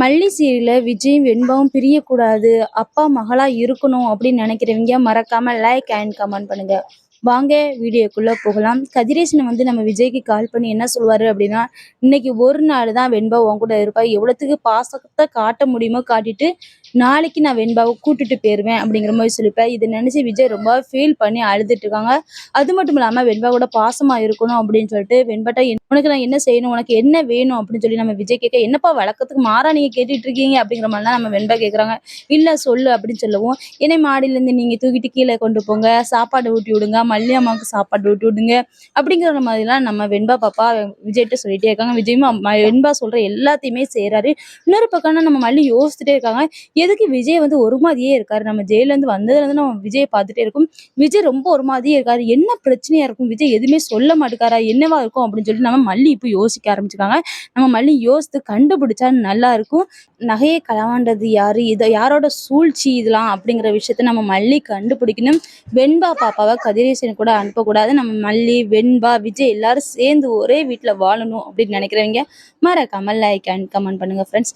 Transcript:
மல்லி சீரியல விஜயும் வெண்பாவும் பிரியக்கூடாது. அப்பா மகளா இருக்கணும் அப்படின்னு நினைக்கிறவங்க மறக்காம லைக் அண்ட் கமெண்ட் பண்ணுங்க. வாங்க வீடியோக்குள்ளே போகலாம். கதிரேசன் வந்து நம்ம விஜய்க்கு கால் பண்ணி என்ன சொல்லுவாரு அப்படின்னா இன்னைக்கு ஒரு நாள் தான் வெண்பா உன் கூட இருப்பா. எவ்வளோத்துக்கு பாசத்தை காட்ட முடியுமோ காட்டிட்டு நாளைக்கு நான் வெண்பாவை கூட்டிட்டு போயிருவேன் அப்படிங்கிற மாதிரி சொல்லிப்பேன். இதை நினச்சி விஜய் ரொம்ப ஃபீல் பண்ணி அழுதுட்டு இருக்காங்க. அது மட்டும் இல்லாமல் வெண்பா கூட பாசமா இருக்கணும் அப்படின்னு சொல்லிட்டு வெண்பாட்டை உனக்கு நான் என்ன செய்யணும்? உனக்கு என்ன வேணும்? அப்படின்னு சொல்லி நம்ம விஜய் கேட்க என்னப்பா வழக்கத்துக்கு மாறா நீங்க கேட்டுட்டு இருக்கீங்க? அப்படிங்கிற மாதிரிலாம் நம்ம வெண்பா கேட்குறாங்க. இல்ல சொல்லு அப்படின்னு சொல்லவும். என்னை மாடியில இருந்து நீங்க தூக்கிட்டு கீழே கொண்டு போங்க. சாப்பாடு ஊட்டி விடுங்க. மல்லி அம்மாவுக்கு சாப்பாடு ஊட்டி விடுங்க. அப்படிங்கிற மாதிரிலாம் நம்ம வெண்பா பாப்பா விஜய்கிட்ட சொல்லிட்டே இருக்காங்க. விஜயும் வெண்பா சொல்ற எல்லாத்தையுமே செய்யறாரு இன்னொரு பக்கம்னா நம்ம மல்லி யோசிச்சுட்டே இருக்காங்க. எதுக்கு விஜய் வந்து ஒரு மாதிரியே இருக்காரு? நம்ம ஜெயில இருந்து வந்ததுல இருந்து நம்ம விஜய் பார்த்துட்டே இருக்கும். விஜய் ரொம்ப ஒரு மாதிரியே இருக்காரு. என்ன பிரச்சனையா இருக்கும்? விஜய் எதுவுமே சொல்ல மாட்டேக்காரா என்னவா இருக்கும்? அப்படின்னு சொல்லிட்டு நம்ம மல்லி இப்போ யோசிக்க ஆரம்பிச்சிருக்காங்க. நம்ம மல்லி யோசித்து கண்டுபிடிச்சா நல்லா இருக்கும் நகையை களவாண்டது யாரு? இதை யாரோட சூழ்ச்சி இதெல்லாம் அப்படிங்கிற விஷயத்த நம்ம மல்லி கண்டுபிடிக்கணும். வெண்பா பாப்பாவை கதிரேசன் கூட அனுப்பக்கூடாது. நம்ம மல்லி வெண்பா விஜய் எல்லாரும் சேர்ந்து ஒரே வீட்டில் வாழணும் அப்படின்னு நினைக்கிறவங்க மறக்காம லைக் அண்ட் கமெண்ட் பண்ணுங்க ஃப்ரெண்ட்ஸ்